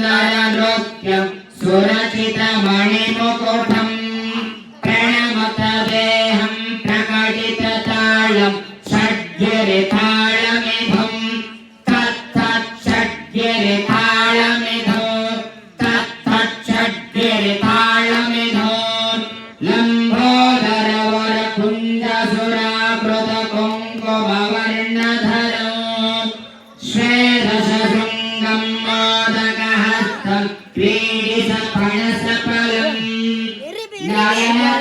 सुन्दरनृत्यं सुरचितमणिमुकुटम् प्रणमतदेहं प्रकटितताळं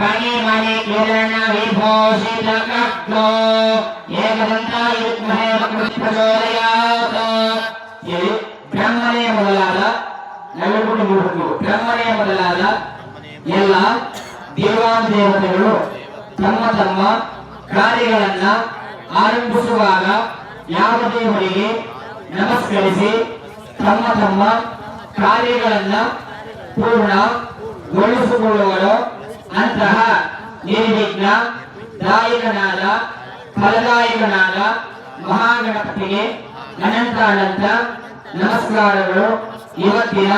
ಮಣಿ ಮಣಿ विभूषितकर्णो एकदन्तायुग्महे प्रचोदयात् ಬ್ರಹ್ಮನೇ ಮೊದಲಾದ, ನಮಗೆ ಮೂರು ಬ್ರಹ್ಮನೇ ಮೊದಲಾದ ಎಲ್ಲ ದೇವಾದೇವತೆಗಳು ತಮ್ಮ ತಮ್ಮ ಕಾರ್ಯಗಳನ್ನ ಆರಂಭಿಸುವಾಗ ಯಾವ ದೇವರಿಗೆ ನಮಸ್ಕರಿಸಿ ತಮ್ಮ ತಮ್ಮ ಕಾರ್ಯಗಳನ್ನ ಪೂರ್ಣಗೊಳಿಸಿಕೊಳ್ಳುವರು ಅಂತಹ ನಿರ್ವಿಘ್ನ, ದಾಯಕನಾದ, ಫಲದಾಯಕನಾದ ಮಹಾಗಣಪತಿಗೆ ಅನಂತ ಅನಂತ ನಮಸ್ಕಾರಗಳು. ಇವತ್ತಿನ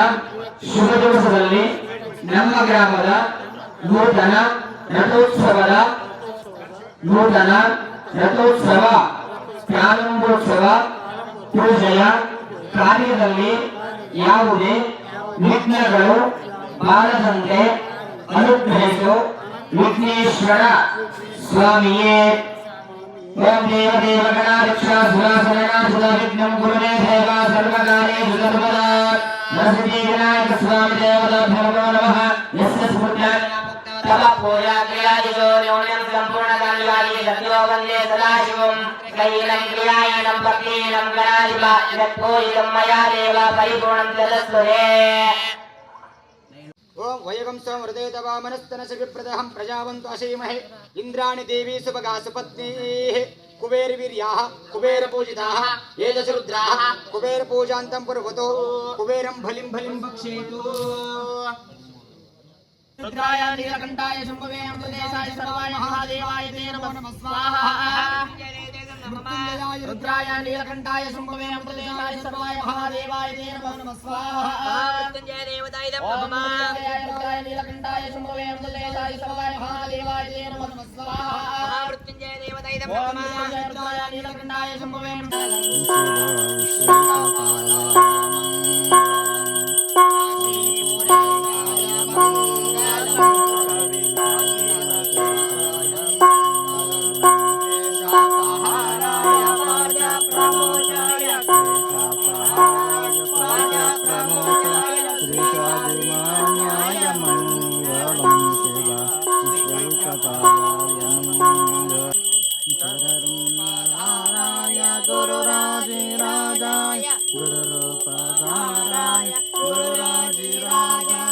ಶುಭ ದಿವಸದಲ್ಲಿ ನಮ್ಮ ಗ್ರಾಮದ ನೂತನ ರಥೋತ್ಸವದ ನೂತನ ರಥೋತ್ಸವ, ಪ್ರಾರಂಭೋತ್ಸವ, ಪೂಜೆಯ ಕಾರ್ಯದಲ್ಲಿ ಯಾವುದೇ ವಿಘ್ನಗಳು ಬಾರದಂತೆ అనుగ్రహిస్తూ విఘ్నేశ్వర స్వామియే. ఓం దేవదేవగణ రక్షాసురాసురనాసురవిఘ్నం గురువే దేవా సర్వకార్యేషు సర్వదా నమస్తే వినాయక స్వామి దేవతాభ్యో నమః. యస్య స్మృత్యా परिपूर्णं तदस्वरे ఓం వయగంసం హృదయత వామనస్తన శివిప్రదహం ప్రజావంతు అశీమహే. ఇంద్రాణి దేవీ సుభగా సుపత్నీ. కుబేర వీర్యా కుబేర పూజితా ఏదశ రుద్రా కుబేర పూజాంతం పురువతో కుబేరం బలిం బలిం భక్షేతు रुद्राय नीलकण्ठाय शम्भवे अमृतेशाय सर्वाय महादेवाय ते नमः स्वाहा रुद्राय नीलकण्ठाय शम्भवे अमृतेशाय सर्वाय महादेवाय ते नमः स्वाहा ओम रुद्राय रुद्राय नीलकण्ठाय शम्भवे अमृतेशाय सर्वाय महादेवाय ते नमः स्वाहा మంగళం శివ విశ్వైకపాయ శరణాయ గురురాజిరాజాయ గురురూపధారాయ గురురాజిరాజాయ